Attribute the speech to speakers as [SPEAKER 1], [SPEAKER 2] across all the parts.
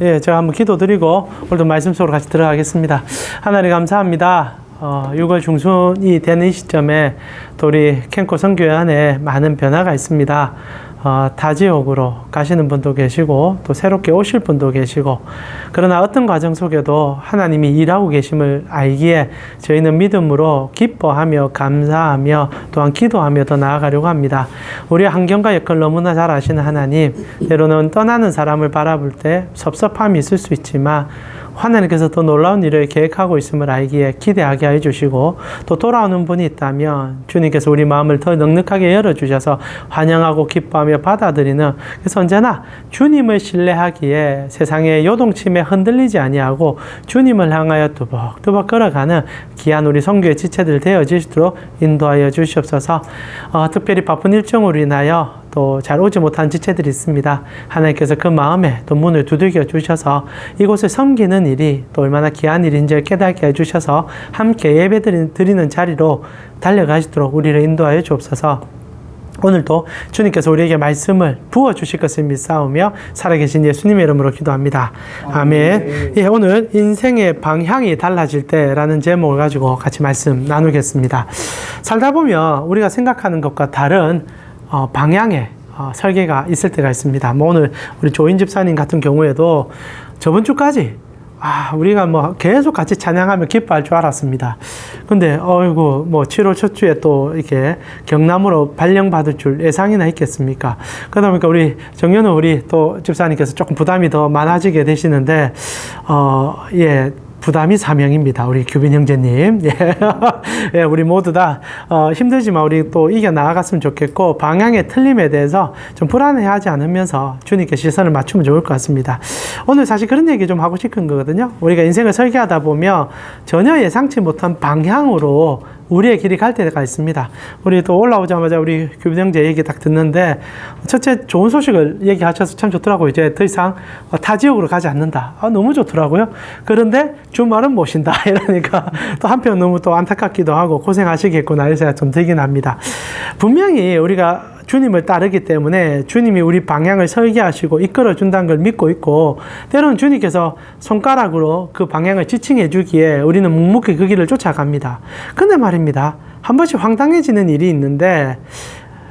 [SPEAKER 1] 예, 제가 한번 기도드리고 오늘도 말씀 속으로 같이 들어가겠습니다. 하나님 감사합니다. 어, 6월 중순이 되는 이 시점에 또 우리 캠코 선교회 안에 많은 변화가 있습니다. 어, 타 지역으로 가시는 분도 계시고 또 새롭게 오실 분도 계시고 그러나 어떤 과정 속에도 하나님이 일하고 계심을 알기에 저희는 믿음으로 기뻐하며 감사하며 또한 기도하며 더 나아가려고 합니다. 우리의 환경과 여건을 너무나 잘 아시는 하나님 때로는 떠나는 사람을 바라볼 때 섭섭함이 있을 수 있지만 하나님께서 더 놀라운 일을 계획하고 있음을 알기에 기대하게 해주시고 또 돌아오는 분이 있다면 주님께서 우리 마음을 더 넉넉하게 열어주셔서 환영하고 기뻐하며 받아들이는 그래서 언제나 주님을 신뢰하기에 세상의 요동침에 흔들리지 아니하고 주님을 향하여 두벅두벅 걸어가는 귀한 우리 성교의 지체들 되어지도록 인도하여 주시옵소서. 어, 특별히 바쁜 일정으로 인하여 또 잘 오지 못한 지체들이 있습니다. 하나님께서 그 마음에 또 문을 두들겨 주셔서 이곳을 섬기는 일이 또 얼마나 귀한 일인지를 깨닫게 해주셔서 함께 예배 드리- 드리는 자리로 달려가시도록 우리를 인도하여 주옵소서. 오늘도 주님께서 우리에게 말씀을 부어 주실 것을 믿사오며 살아계신 예수님의 이름으로 기도합니다. 아멘. 예, 오늘 인생의 방향이 달라질 때라는 제목을 가지고 같이 말씀 나누겠습니다. 살다 보면 우리가 생각하는 것과 다른 어, 방향의 어, 설계가 있을 때가 있습니다. 뭐 오늘 우리 조인 집사님 같은 경우에도 저번 주까지 아, 우리가 뭐 계속 같이 찬양하며 기뻐할 줄 알았습니다. 근데, 어이구, 뭐 7월 첫 주에 또 이렇게 경남으로 발령받을 줄 예상이나 있겠습니까? 그러다 보니까 우리 정현우 우리 또 집사님께서 조금 부담이 더 많아지게 되시는데, 어, 예. 부담이 사명입니다. 우리 규빈 형제님. 예. 예, 우리 모두 다, 어, 힘들지만 우리 또 이겨 나아갔으면 좋겠고, 방향의 틀림에 대해서 좀 불안해 하지 않으면서 주님께 시선을 맞추면 좋을 것 같습니다. 오늘 사실 그런 얘기 좀 하고 싶은 거거든요. 우리가 인생을 설계하다 보면 전혀 예상치 못한 방향으로 우리의 길이 갈 때가 있습니다. 우리 또 올라오자마자 우리 규빈 형제 얘기 딱 듣는데, 첫째 좋은 소식을 얘기하셔서 참 좋더라고요. 이제 더 이상 어, 타 지역으로 가지 않는다. 아, 너무 좋더라고요. 그런데 주말은 못 쉰다. 이러니까 또 한편 너무 또 안타깝기도 하고 고생하시겠구나. 이런 생각 좀 들긴 합니다. 분명히 우리가 주님을 따르기 때문에 주님이 우리 방향을 설계하시고 이끌어 준다는 걸 믿고 있고 때로는 주님께서 손가락으로 그 방향을 지칭해 주기에 우리는 묵묵히 그 길을 쫓아갑니다. 근데 말입니다. 한 번씩 황당해지는 일이 있는데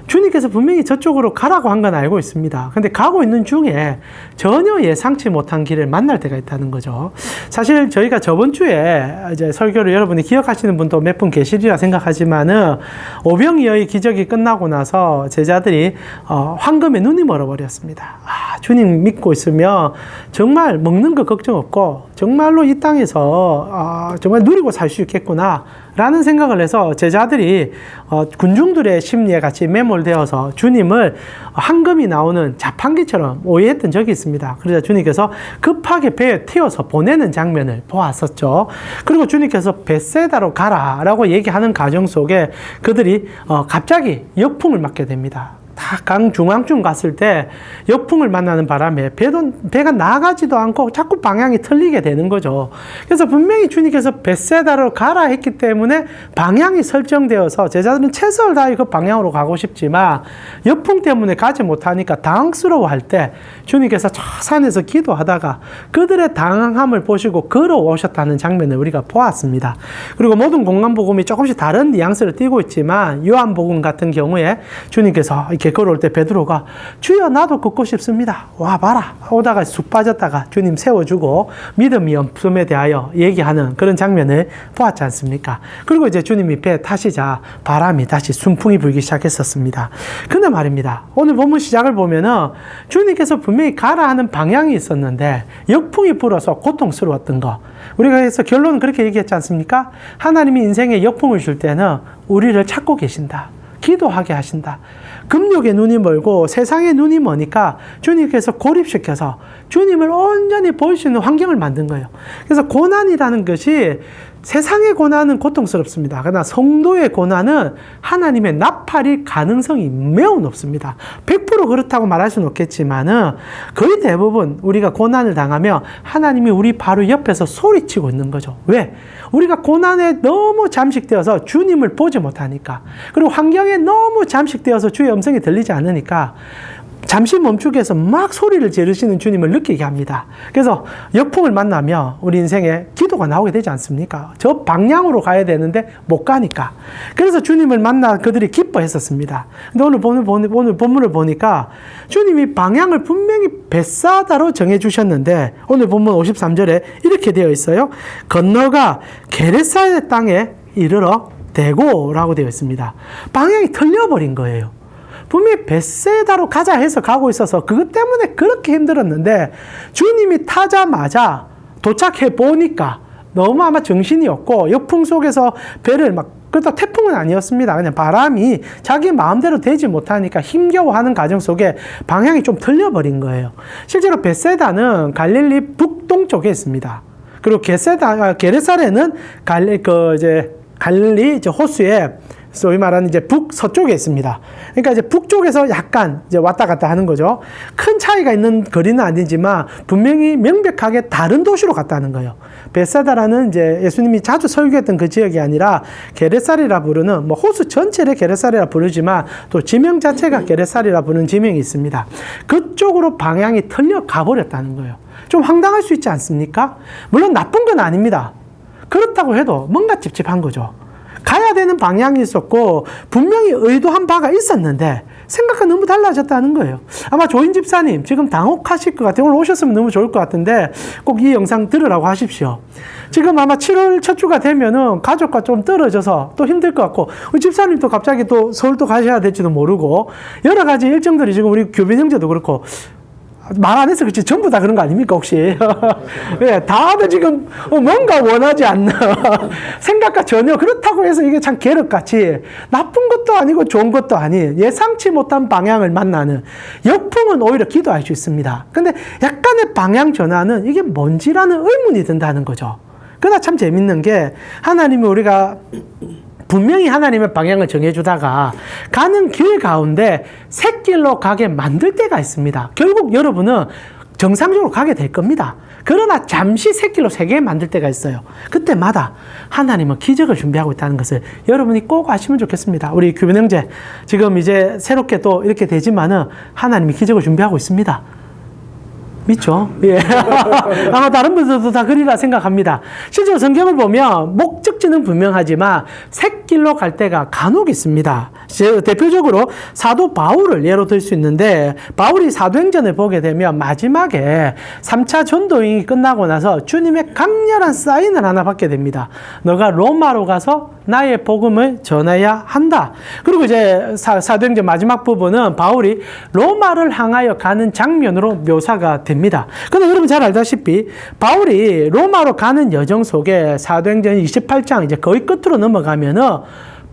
[SPEAKER 1] 주님께서 분명히 저쪽으로 가라고 한 건 알고 있습니다. 근데 가고 있는 중에 전혀 예상치 못한 길을 만날 때가 있다는 거죠. 사실 저희가 저번 주에 이제 설교를 여러분이 기억하시는 분도 몇 분 계시리라 생각하지만은 오병이어의 기적이 끝나고 나서 제자들이 어, 황금에 눈이 멀어버렸습니다. 아, 주님 믿고 있으면 정말 먹는 거 걱정 없고 정말로 이 땅에서 아, 정말 누리고 살 수 있겠구나. 라는 생각을 해서 제자들이 어, 군중들의 심리에 같이 매몰되어서 주님을 황금이 나오는 자판기처럼 오해했던 적이 있습니다. 그러자 주님께서 급하게 배에 태워서 보내는 장면을 보았었죠. 그리고 주님께서 베세다로 가라라고 얘기하는 과정 속에 그들이 어, 갑자기 역풍을 맞게 됩니다. 다 강 중앙쯤 갔을 때 역풍을 만나는 바람에 배도, 배가 나가지도 않고 자꾸 방향이 틀리게 되는 거죠. 그래서 분명히 주님께서 베세다로 가라 했기 때문에 방향이 설정되어서 제자들은 최선을 다해 그 방향으로 가고 싶지만 역풍 때문에 가지 못하니까 당황스러워 할 때 주님께서 저 산에서 기도하다가 그들의 당황함을 보시고 걸어오셨다는 장면을 우리가 보았습니다. 그리고 모든 공간복음이 조금씩 다른 뉘앙스를 띠고 있지만 요한복음 같은 경우에 주님께서 이렇게 걸어올 때 베드로가 주여 나도 걷고 싶습니다. 와 봐라 오다가 쑥 빠졌다가 주님 세워주고 믿음이 없음에 대하여 얘기하는 그런 장면을 보았지 않습니까? 그리고 이제 주님이 배 타시자 바람이 다시 순풍이 불기 시작했었습니다. 근데 말입니다. 오늘 본문 시작을 보면은 주님께서 분명히 가라 하는 방향이 있었는데 역풍이 불어서 고통스러웠던 거. 우리가 그래서 결론은 그렇게 얘기했지 않습니까? 하나님이 인생에 역풍을 줄 때는 우리를 찾고 계신다. 기도하게 하신다. 금욕의 눈이 멀고 세상의 눈이 머니까 주님께서 고립시켜서 주님을 온전히 볼 수 있는 환경을 만든 거예요. 그래서 고난이라는 것이 세상의 고난은 고통스럽습니다. 그러나 성도의 고난은 하나님의 나팔일 가능성이 매우 높습니다. 100% 그렇다고 말할 수는 없겠지만은 거의 대부분 우리가 고난을 당하며 하나님이 우리 바로 옆에서 소리치고 있는 거죠. 왜? 우리가 고난에 너무 잠식되어서 주님을 보지 못하니까. 그리고 환경에 너무 잠식되어서 주의 음성이 들리지 않으니까 잠시 멈추게 해서 막 소리를 지르시는 주님을 느끼게 합니다. 그래서 역풍을 만나며 우리 인생에 기도가 나오게 되지 않습니까? 저 방향으로 가야 되는데 못 가니까. 그래서 주님을 만나 그들이 기뻐했었습니다. 근데 오늘 본문, 오늘 본문을 보니까 주님이 방향을 분명히 벳사다로 정해 주셨는데 오늘 본문 53절에 이렇게 되어 있어요. 건너가 게레사의 땅에 이르러 대고라고 되어 있습니다. 방향이 틀려버린 거예요. 분명히 베세다로 가자 해서 가고 있어서 그것 때문에 그렇게 힘들었는데 주님이 타자마자 도착해 보니까 너무 아마 정신이 없고 역풍 속에서 배를 막 그렇다 태풍은 아니었습니다. 그냥 바람이 자기 마음대로 되지 못하니까 힘겨워하는 과정 속에 방향이 좀 틀려버린 거예요. 실제로 베세다는 갈릴리 북동쪽에 있습니다. 그리고 게세다 게레사레는 갈리 그 이제 갈릴리 이제 호수에 소위 말하는 이제 북서쪽에 있습니다. 그러니까 이제 북쪽에서 약간 이제 왔다 갔다 하는 거죠. 큰 차이가 있는 거리는 아니지만 분명히 명백하게 다른 도시로 갔다는 거예요. 베사다라는 이제 예수님이 자주 설교했던 그 지역이 아니라 게레살이라 부르는 뭐 호수 전체를 게레살이라 부르지만 또 지명 자체가 게레살이라 부르는 지명이 있습니다. 그쪽으로 방향이 틀려 가버렸다는 거예요. 좀 황당할 수 있지 않습니까? 물론 나쁜 건 아닙니다. 그렇다고 해도 뭔가 찝찝한 거죠. 가야 되는 방향이 있었고 분명히 의도한 바가 있었는데 생각과 너무 달라졌다는 거예요. 아마 조인 집사님 지금 당혹하실 것 같아요. 오늘 오셨으면 너무 좋을 것 같은데 꼭 이 영상 들으라고 하십시오. 지금 아마 7월 첫 주가 되면은 가족과 좀 떨어져서 또 힘들 것 같고 우리 집사님도 갑자기 또 서울 또 가셔야 될지도 모르고 여러 가지 일정들이 지금 우리 교빈 형제도 그렇고 말 안 해서 그렇지 전부 다 그런 거 아닙니까 혹시? 예, 다들 지금 뭔가 원하지 않는 생각과 전혀 그렇다고 해서 이게 참 계륵같이 나쁜 것도 아니고 좋은 것도 아닌 예상치 못한 방향을 만나는 역풍은 오히려 기도할 수 있습니다. 근데 약간의 방향 전환은 이게 뭔지라는 의문이 든다는 거죠. 그러나 참 재밌는 게 하나님이 우리가 분명히 하나님의 방향을 정해주다가 가는 길 가운데 새길로 가게 만들 때가 있습니다. 결국 여러분은 정상적으로 가게 될 겁니다. 그러나 잠시 새길로 세게 만들 때가 있어요. 그때마다 하나님은 기적을 준비하고 있다는 것을 여러분이 꼭 아시면 좋겠습니다. 우리 규빈 형제, 지금 이제 새롭게 또 이렇게 되지만은 하나님이 기적을 준비하고 있습니다. 믿죠? 예. 아마 다른 분들도 다 그리라 생각합니다. 실제로 성경을 보면 목적지는 분명하지만 새길로 갈 때가 간혹 있습니다. 대표적으로 사도 바울을 예로 들 수 있는데 바울이 사도행전을 보게 되면 마지막에 3차 전도행이 끝나고 나서 주님의 강렬한 사인을 하나 받게 됩니다. 너가 로마로 가서 나의 복음을 전해야 한다. 그리고 이제 사, 사도행전 마지막 부분은 바울이 로마를 향하여 가는 장면으로 묘사가 됩니다. 근데 여러분 잘 알다시피 바울이 로마로 가는 여정 속에 사도행전 28장 이제 거의 끝으로 넘어가면은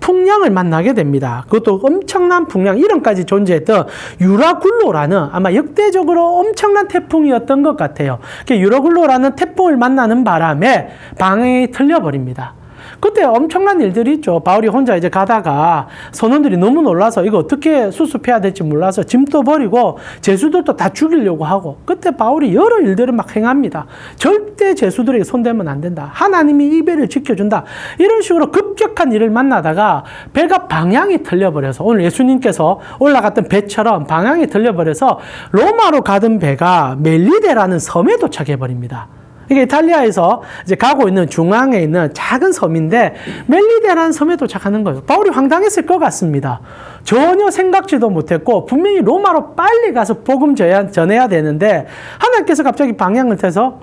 [SPEAKER 1] 풍량을 만나게 됩니다. 그것도 엄청난 풍량, 이름까지 존재했던 유라굴로라는 아마 역대적으로 엄청난 태풍이었던 것 같아요. 유라굴로라는 태풍을 만나는 바람에 방향이 틀려버립니다. 그때 엄청난 일들이 있죠. 바울이 혼자 이제 가다가 선원들이 너무 놀라서 이거 어떻게 수습해야 될지 몰라서 짐도 버리고 제수들도 다 죽이려고 하고 그때 바울이 여러 일들을 막 행합니다. 절대 제수들에게 손대면 안 된다. 하나님이 이 배를 지켜준다. 이런 식으로 급격한 일을 만나다가 배가 방향이 틀려버려서 오늘 예수님께서 올라갔던 배처럼 방향이 틀려버려서 로마로 가던 배가 멜리데라는 섬에 도착해버립니다. 이게 이탈리아에서 이제 가고 있는 중앙에 있는 작은 섬인데 멜리데라는 섬에 도착하는 거예요. 바울이 황당했을 것 같습니다. 전혀 생각지도 못했고 분명히 로마로 빨리 가서 복음 전해야 되는데 하나님께서 갑자기 방향을 태서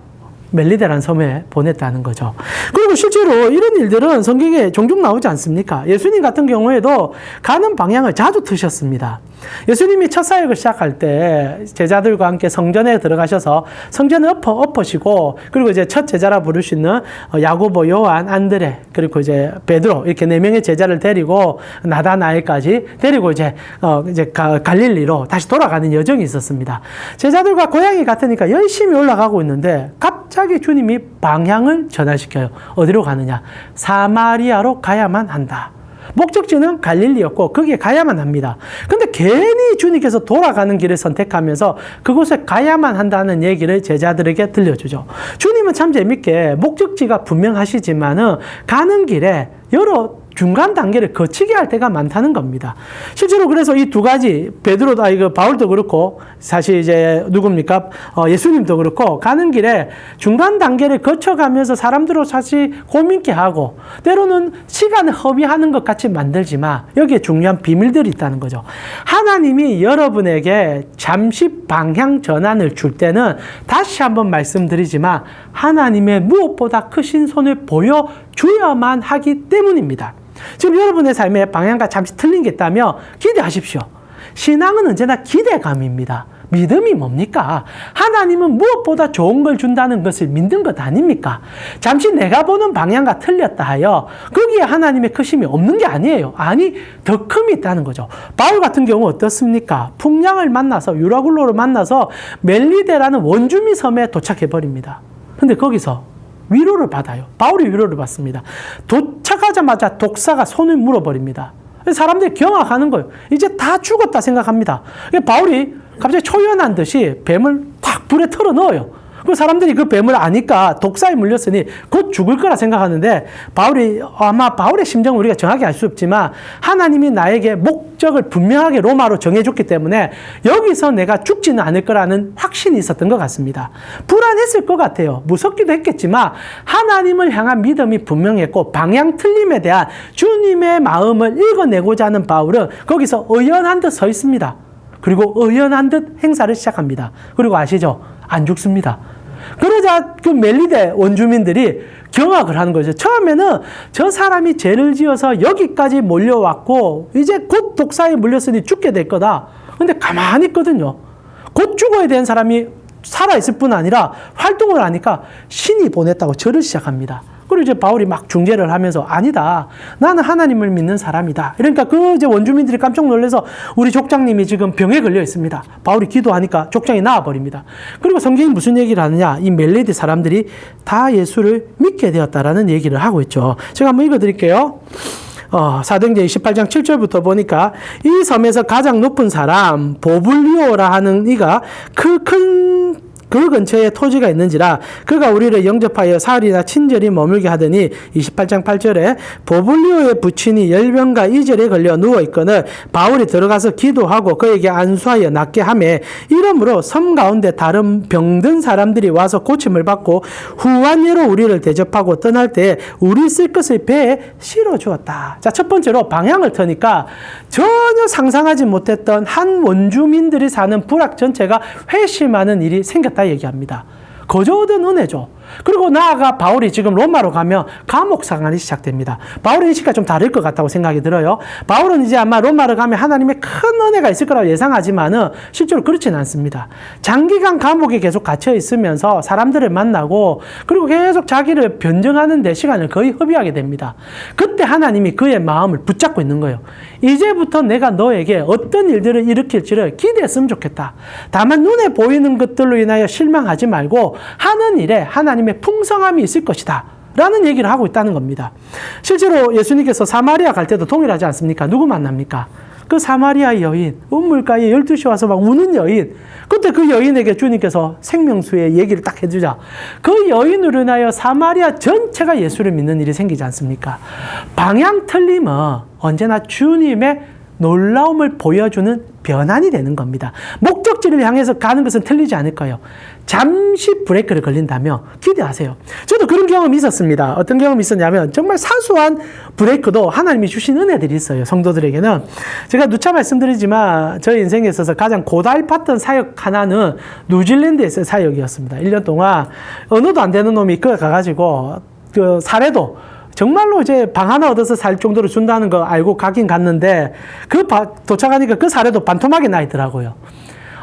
[SPEAKER 1] 멜리데라는 섬에 보냈다는 거죠. 그리고 실제로 이런 일들은 성경에 종종 나오지 않습니까? 예수님 같은 경우에도 가는 방향을 자주 트셨습니다. 예수님이 첫 사역을 시작할 때 제자들과 함께 성전에 들어가셔서 성전을 엎어, 엎으시고 그리고 이제 첫 제자라 부를 수 있는 어, 야고보, 요한, 안드레 그리고 이제 베드로 이렇게 네 명의 제자를 데리고 나다나엘까지 데리고 이제 어 이제 갈릴리로 다시 돌아가는 여정이 있었습니다. 제자들과 고향이 같으니까 열심히 올라가고 있는데 갑자기 주님이 방향을 전환시켜요. 어디로 가느냐? 사마리아로 가야만 한다. 목적지는 갈릴리였고 거기에 가야만 합니다. 근데 괜히 주님께서 돌아가는 길을 선택하면서 그곳에 가야만 한다는 얘기를 제자들에게 들려주죠. 주님은 참 재밌게 목적지가 분명하시지만은 가는 길에 여러 중간 단계를 거치게 할 때가 많다는 겁니다. 실제로 그래서 이 두 가지 베드로도 아 이거 바울도 그렇고 사실 이제 누굽니까 어, 예수님도 그렇고 가는 길에 중간 단계를 거쳐가면서 사람들로 사실 고민케 하고 때로는 시간을 허비하는 것 같이 만들지만 여기에 중요한 비밀들이 있다는 거죠. 하나님이 여러분에게 잠시 방향 전환을 줄 때는 다시 한번 말씀드리지만 하나님의 무엇보다 크신 손을 보여줘야만 하기 때문입니다. 지금 여러분의 삶의 방향과 잠시 틀린 게 있다면 기대하십시오. 신앙은 언제나 기대감입니다. 믿음이 뭡니까? 하나님은 무엇보다 좋은 걸 준다는 것을 믿는 것 아닙니까? 잠시 내가 보는 방향과 틀렸다 하여 거기에 하나님의 크심이 없는 게 아니에요. 아니, 더 큼이 있다는 거죠. 바울 같은 경우 어떻습니까? 풍량을 만나서 유라굴로를 만나서 멜리데라는 원주민 섬에 도착해 버립니다. 근데 거기서 위로를 받아요. 바울이 위로를 받습니다. 도착하자마자 독사가 손을 물어버립니다. 사람들이 경악하는 거예요. 이제 다 죽었다 생각합니다. 바울이 갑자기 초연한 듯이 뱀을 탁 불에 털어 넣어요. 그 사람들이 그 뱀을 아니까 독사에 물렸으니 곧 죽을 거라 생각하는데 바울이 아마 바울의 심정을 우리가 정확히 알 수 없지만 하나님이 나에게 목적을 분명하게 로마로 정해줬기 때문에 여기서 내가 죽지는 않을 거라는 확신이 있었던 것 같습니다. 불안했을 것 같아요. 무섭기도 했겠지만 하나님을 향한 믿음이 분명했고 방향 틀림에 대한 주님의 마음을 읽어내고자 하는 바울은 거기서 의연한 듯 서 있습니다. 그리고 의연한 듯 행사를 시작합니다. 그리고 아시죠? 안 죽습니다. 그러자 그 멜리데 원주민들이 경악을 하는 거죠. 처음에는 저 사람이 죄를 지어서 여기까지 몰려왔고 이제 곧 독사에 물렸으니 죽게 될 거다. 근데 가만히 있거든요. 곧 죽어야 되는 사람이 살아있을 뿐 아니라 활동을 하니까 신이 보냈다고 절을 시작합니다. 그리고 이제 바울이 막 중재를 하면서 아니다. 나는 하나님을 믿는 사람이다. 그러니까 그 이제 원주민들이 깜짝 놀라서 우리 족장님이 지금 병에 걸려 있습니다. 바울이 기도하니까 족장이 나와버립니다. 그리고 성경이 무슨 얘기를 하느냐. 이 멜레디 사람들이 다 예수를 믿게 되었다라는 얘기를 하고 있죠. 제가 한번 읽어 드릴게요. 어, 사도행전 28장 7절부터 보니까 이 섬에서 가장 높은 사람 보블리오라 하는 이가 그큰 그 근처에 토지가 있는지라 그가 우리를 영접하여 사흘이나 친절히 머물게 하더니 28장 8절에 보블리오의 부친이 열병과 이절에 걸려 누워 있거늘 바울이 들어가서 기도하고 그에게 안수하여 낫게 하매 이러므로 섬 가운데 다른 병든 사람들이 와서 고침을 받고 후한예로 우리를 대접하고 떠날 때 우리 쓸 것을 배에 실어 주었다. 자, 첫 번째로 방향을 터니까 전혀 상상하지 못했던 한 원주민들이 사는 부락 전체가 회심하는 일이 생겼다 얘기합니다. 거저 얻은 은혜죠. 그리고 나아가 바울이 지금 로마로 가면 감옥 생활이 시작됩니다. 바울의 인식과 좀 다를 것 같다고 생각이 들어요. 바울은 이제 아마 로마로 가면 하나님의 큰 은혜가 있을 거라고 예상하지만은 실제로 그렇지는 않습니다. 장기간 감옥에 계속 갇혀 있으면서 사람들을 만나고 그리고 계속 자기를 변증하는데 시간을 거의 허비하게 됩니다. 그때 하나님이 그의 마음을 붙잡고 있는 거예요. 이제부터 내가 너에게 어떤 일들을 일으킬지를 기대했으면 좋겠다. 다만 눈에 보이는 것들로 인하여 실망하지 말고 하는 일에 하나님 의 풍성함이 있을 것이다. 라는 얘기를 하고 있다는 겁니다. 실제로 예수님께서 사마리아 갈 때도 동일하지 않습니까? 누구 만납니까? 그 사마리아 여인, 우물가에 12시 와서 막 우는 여인. 그때 그 여인에게 주님께서 생명수의 얘기를 딱 해주자. 그 여인으로 인하여 사마리아 전체가 예수를 믿는 일이 생기지 않습니까? 방향 틀림은 언제나 주님의 놀라움을 보여주는 변환이 되는 겁니다. 목적지를 향해서 가는 것은 틀리지 않을 거예요. 잠시 브레이크를 걸린다면 기대하세요. 저도 그런 경험이 있었습니다. 어떤 경험이 있었냐면 정말 사소한 브레이크도 하나님이 주신 은혜들이 있어요. 성도들에게는. 제가 누차 말씀드리지만 저희 인생에 있어서 가장 고달팠던 사역 하나는 뉴질랜드에서의 사역이었습니다. 1년 동안 언어도 안 되는 놈이 그 가가지고 그 사례도 정말로 이제 방 하나 얻어서 살 정도로 준다는 거 알고 가긴 갔는데 그 바, 도착하니까 그 사례도 반토막이 나 있더라고요.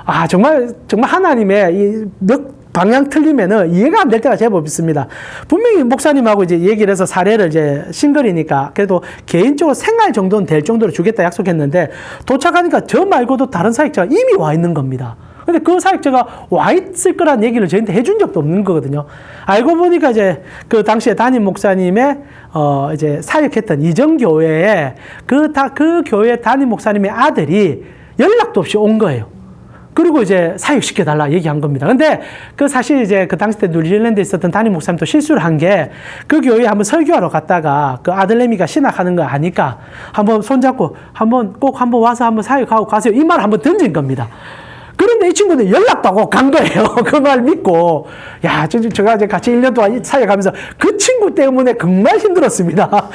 [SPEAKER 1] 아 정말 정말 하나님의 이몇 방향 틀리면은 이해가 안 될 때가 제법 있습니다. 분명히 목사님하고 이제 얘기를 해서 사례를 이제 싱글이니까 그래도 개인적으로 생활 정도는 될 정도로 주겠다 약속했는데 도착하니까 저 말고도 다른 사역자가 이미 와 있는 겁니다. 근데 그 사역자가 와 있을 거란 얘기를 저희한테 해준 적도 없는 거거든요. 알고 보니까 이제 그 당시에 담임 목사님의 어 이제 사역했던 이정 교회에 그다그 교회 담임 목사님의 아들이 연락도 없이 온 거예요. 그리고 이제 사육시켜달라 얘기한 겁니다. 근데 그 사실 이제 그 당시 때 뉴질랜드에 있었던 담임 목사님도 실수를 한 게 그 교회에 한번 설교하러 갔다가 그 아들내미가 신학하는 거 아니까 한번 손잡고 한번 꼭 한번 와서 한번 사육하고 가세요. 이 말 한번 던진 겁니다. 그런데 이 친구는 연락도 하고 간 거예요. 그 말 믿고. 야, 저, 제가 이제 같이 1년 동안 사역하면서 그 친구 때문에 정말 힘들었습니다.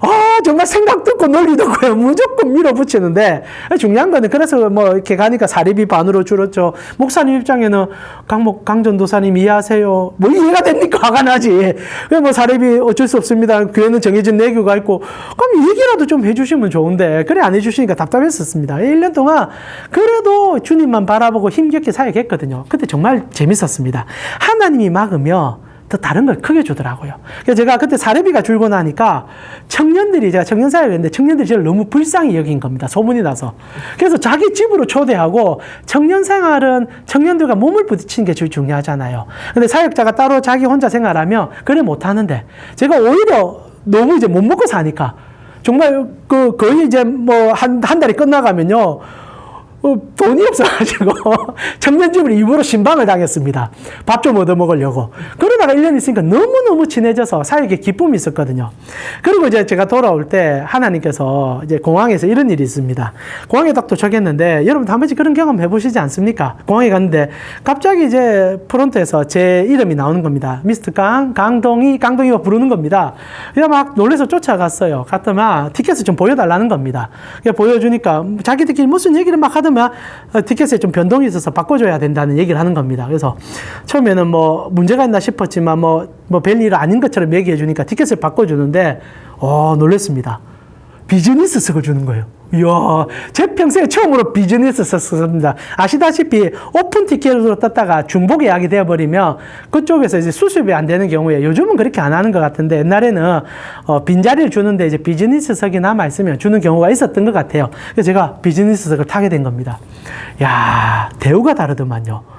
[SPEAKER 1] 아, 정말 생각 듣고 논리 듣고요. 무조건 밀어붙이는데. 중요한 거는 그래서 뭐 이렇게 가니까 사립이 반으로 줄었죠. 목사님 입장에는 강목, 강전도사님 이해하세요. 뭐 이해가 됩니까? 화가 나지. 그뭐 사립이 어쩔 수 없습니다. 교회는 정해진 내교가 있고. 그럼 얘기라도 좀 해주시면 좋은데. 그래 안 해주시니까 답답했었습니다. 1년 동안 그래도 주님만 바라보고 힘겹게 사역했거든요. 그때 정말 재밌었습니다. 하나님이 막으며 더 다른 걸 크게 주더라고요. 그래서 제가 그때 사례비가 줄고 나니까 청년들이 제가 청년사회를 했는데 청년들이 저를 너무 불쌍히 여긴 겁니다. 소문이 나서. 그래서 자기 집으로 초대하고 청년 생활은 청년들과 몸을 부딪히는 게 제일 중요하잖아요. 근데 사역자가 따로 자기 혼자 생활하면 그래 못하는데 제가 오히려 너무 이제 못 먹고 사니까 정말 그 거의 이제 뭐 한 한 달이 끝나가면요. 어, 돈이 없어가지고 청년집을 입으로 신방을 당했습니다. 밥 좀 얻어 먹으려고. 그러다가 1년 있으니까 너무너무 친해져서 사역에 기쁨이 있었거든요. 그리고 이제 제가 돌아올 때 하나님께서 이제 공항에서 이런 일이 있습니다. 공항에 딱 도착했는데 여러분 한 번씩 그런 경험 해보시지 않습니까? 공항에 갔는데 갑자기 이제 프론트에서 제 이름이 나오는 겁니다. 미스터 강, 강동희, 강동희가 부르는 겁니다. 그냥 막 놀래서 쫓아갔어요. 갔더만 티켓을 좀 보여달라는 겁니다. 보여주니까 자기들끼리 무슨 얘기를 막 하 어, 티켓에 좀 변동이 있어서 바꿔줘야 된다는 얘기를 하는 겁니다. 그래서 처음에는 뭐 문제가 있나 싶었지만 뭐, 뭐 별일 아닌 것처럼 얘기해 주니까 티켓을 바꿔주는데, 어, 놀랬습니다. 비즈니스석을 주는 거예요. 이야, 제 평생에 처음으로 비즈니스석 썼습니다. 아시다시피 오픈 티켓으로 떴다가 중복 예약이 되어버리면 그쪽에서 이제 수습이 안 되는 경우에 요즘은 그렇게 안 하는 것 같은데 옛날에는 어, 빈자리를 주는데 이제 비즈니스석이 남아있으면 주는 경우가 있었던 것 같아요. 그래서 제가 비즈니스석을 타게 된 겁니다. 야 대우가 다르더만요.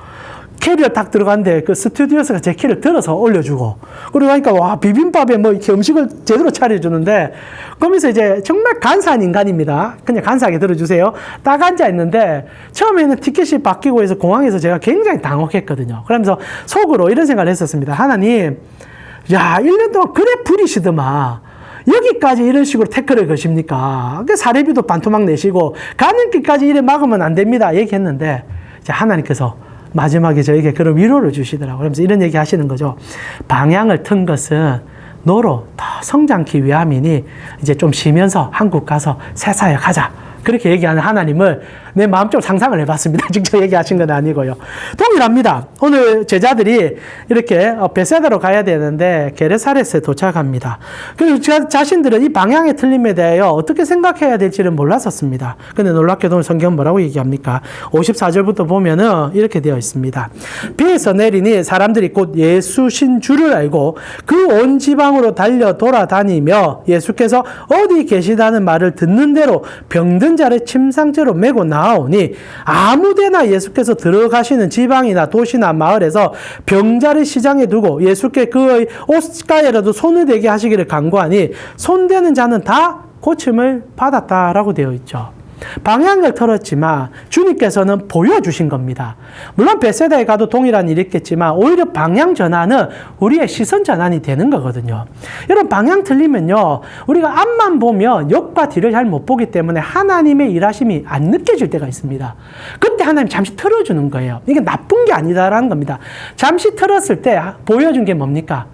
[SPEAKER 1] 캐리어 딱 들어갔는데 그 스튜디오스가 제 키를 들어서 올려주고 그러고 하니까 와 비빔밥에 뭐 이렇게 음식을 제대로 차려주는데 그러면서 이제 정말 간사한 인간입니다. 그냥 간사하게 들어주세요. 딱 앉아 있는데 처음에는 티켓이 바뀌고 해서 공항에서 제가 굉장히 당혹했거든요. 그러면서 속으로 이런 생각을 했었습니다. 하나님, 야 1년 동안 그래 부리시더만 여기까지 이런 식으로 태클을 거십니까? 그 사례비도 반토막 내시고 가는 길까지 이래 막으면 안 됩니다. 얘기했는데 이제 하나님께서 마지막에 저에게 그런 위로를 주시더라고요. 그러면서 이런 얘기 하시는 거죠. 방향을 튼 것은 너로 더 성장기 위함이니 이제 좀 쉬면서 한국 가서 새 사역 하자. 그렇게 얘기하는 하나님을 내 마음적으로 상상을 해봤습니다. 직접 얘기하신 건 아니고요. 동일합니다. 오늘 제자들이 이렇게 어, 베세다로 가야 되는데 게레사렛에 도착합니다. 자, 자신들은 이 방향의 틀림에 대하여 어떻게 생각해야 될지를 몰랐었습니다. 근데 놀랍게도 성경 뭐라고 얘기합니까? 54절부터 보면은 이렇게 되어 있습니다. 비에서 내리니 사람들이 곧 예수신 줄을 알고 그 온 지방으로 달려 돌아다니며 예수께서 어디 계시다는 말을 듣는 대로 병든 자를 침상째로 메고 나 오니 아무데나 예수께서 들어가시는 지방이나 도시나 마을에서 병자를 시장에 두고 예수께 그의 옷가에라도 손을 대게 하시기를 간구하니 손대는 자는 다 고침을 받았다라고 되어 있죠. 방향을 틀었지만 주님께서는 보여주신 겁니다. 물론 베세다에 가도 동일한 일이 있겠지만 오히려 방향 전환은 우리의 시선 전환이 되는 거거든요. 여러분 방향 틀리면요. 우리가 앞만 보면 옆과 뒤를 잘 못 보기 때문에 하나님의 일하심이 안 느껴질 때가 있습니다. 그때 하나님 잠시 틀어주는 거예요. 이게 나쁜 게 아니다라는 겁니다. 잠시 틀었을 때 보여준 게 뭡니까?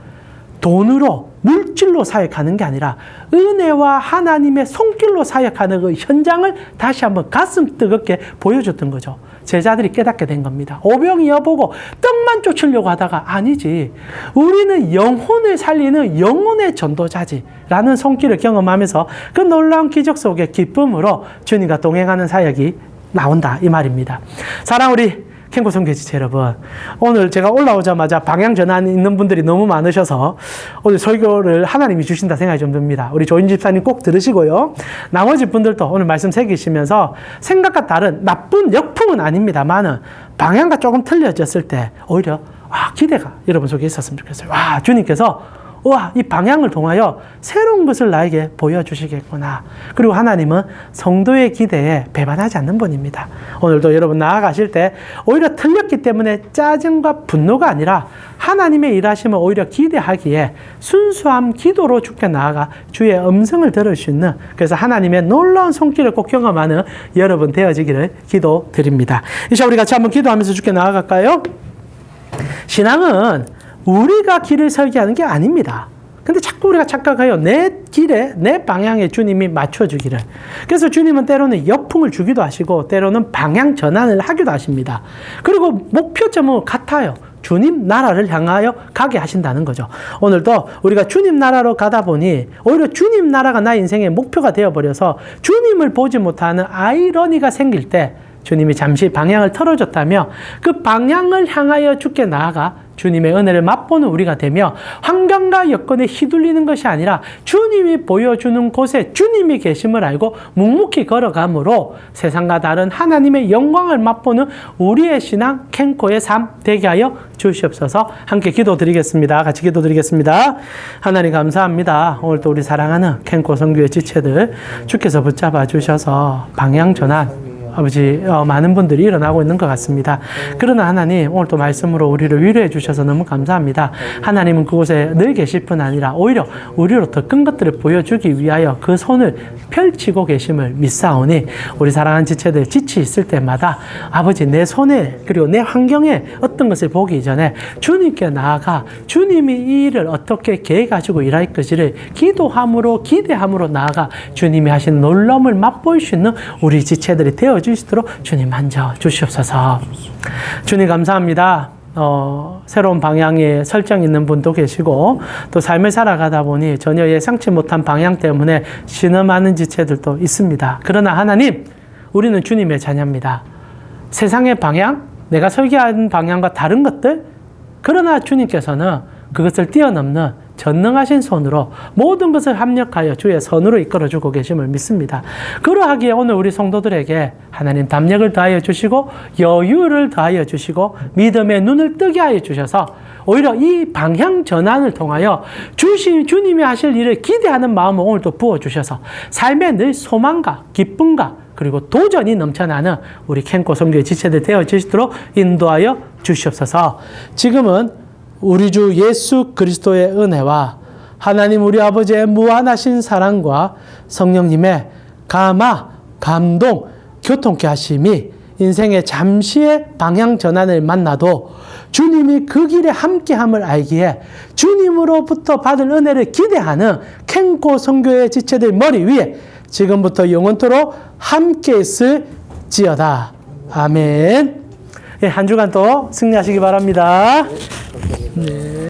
[SPEAKER 1] 돈으로 물질로 사역하는 게 아니라 은혜와 하나님의 손길로 사역하는 그 현장을 다시 한번 가슴 뜨겁게 보여줬던 거죠. 제자들이 깨닫게 된 겁니다. 오병이어보고 떡만 쫓으려고 하다가 아니지. 우리는 영혼을 살리는 영혼의 전도자지. 라는 손길을 경험하면서 그 놀라운 기적 속의 기쁨으로 주님과 동행하는 사역이 나온다. 이 말입니다. 사랑 우리 캔고 성 교지 여러분. 오늘 제가 올라오자마자 방향 전환 있는 분들이 너무 많으셔서 오늘 설교를 하나님이 주신다 생각이 좀 듭니다. 우리 조인 집사님 꼭 들으시고요. 나머지 분들도 오늘 말씀 새기시면서 생각과 다른 나쁜 역풍은 아닙니다만은 방향과 조금 틀려졌을 때 오히려 와, 기대가 여러분 속에 있었으면 좋겠어요. 와, 주님께서 와, 이 방향을 통하여 새로운 것을 나에게 보여주시겠구나. 그리고 하나님은 성도의 기대에 배반하지 않는 분입니다. 오늘도 여러분 나아가실 때 오히려 틀렸기 때문에 짜증과 분노가 아니라 하나님의 일하심을 오히려 기대하기에 순수함 기도로 주께 나아가 주의 음성을 들을 수 있는 그래서 하나님의 놀라운 손길을 꼭 경험하는 여러분 되어지기를 기도드립니다. 이제 우리 같이 한번 기도하면서 주께 나아갈까요? 신앙은 우리가 길을 설계하는 게 아닙니다. 근데 자꾸 우리가 착각해요. 내 길에, 내 방향에 주님이 맞춰주기를. 그래서 주님은 때로는 역풍을 주기도 하시고, 때로는 방향 전환을 하기도 하십니다. 그리고 목표점은 같아요. 주님 나라를 향하여 가게 하신다는 거죠. 오늘도 우리가 주님 나라로 가다 보니 오히려 주님 나라가 나의 인생의 목표가 되어버려서 주님을 보지 못하는 아이러니가 생길 때 주님이 잠시 방향을 틀어줬다며 그 방향을 향하여 주께 나아가 주님의 은혜를 맛보는 우리가 되며 환경과 여건에 휘둘리는 것이 아니라 주님이 보여주는 곳에 주님이 계심을 알고 묵묵히 걸어감으로 세상과 다른 하나님의 영광을 맛보는 우리의 신앙 캔코의 삶 되게 하여 주시옵소서 함께 기도드리겠습니다. 같이 기도드리겠습니다. 하나님 감사합니다. 오늘도 우리 사랑하는 캔코 성교의 지체들 주께서 붙잡아 주셔서 방향 전환 아버지 어, 많은 분들이 일어나고 있는 것 같습니다. 그러나 하나님 오늘 또 말씀으로 우리를 위로해 주셔서 너무 감사합니다. 하나님은 그곳에 늘 계실 뿐 아니라 오히려 우리로 더 큰 것들을 보여주기 위하여 그 손을 펼치고 계심을 믿사오니 우리 사랑하는 지체들 지치 있을 때마다 아버지 내 손에 그리고 내 환경에 어떤 것을 보기 전에 주님께 나아가 주님이 이 일을 어떻게 계획하시고 일할 것을 기도함으로 기대함으로 나아가 주님이 하신 놀라움을 맛볼 수 있는 우리 지체들이 되어 주시도록 주님 만져 주시옵소서. 주님 감사합니다. 어, 새로운 방향에 설정 있는 분도 계시고 또 삶을 살아가다 보니 전혀 예상치 못한 방향 때문에 신음하는 지체들도 있습니다. 그러나 하나님, 우리는 주님의 자녀입니다. 세상의 방향, 내가 설계한 방향과 다른 것들, 그러나 주님께서는 그것을 뛰어넘는 전능하신 손으로 모든 것을 합력하여 주의 선으로 이끌어주고 계심을 믿습니다. 그러하기에 오늘 우리 성도들에게 하나님 담력을 더하여 주시고 여유를 더하여 주시고 믿음의 눈을 뜨게 하여 주셔서 오히려 이 방향 전환을 통하여 주신 주님이 하실 일을 기대하는 마음을 오늘도 부어 주셔서 삶에 늘 소망과 기쁨과 그리고 도전이 넘쳐나는 우리 캔코 성교의 지체들 되어 주시도록 인도하여 주시옵소서. 지금은 우리 주 예수 그리스도의 은혜와 하나님 우리 아버지의 무한하신 사랑과 성령님의 감화, 감동, 교통케 하심이 인생의 잠시의 방향 전환을 만나도 주님이 그 길에 함께함을 알기에 주님으로부터 받을 은혜를 기대하는 캔코 성교의 지체들 머리 위에 지금부터 영원토록 함께 있을지어다. 아멘. 예, 한 주간 또 승리하시기 바랍니다. 네.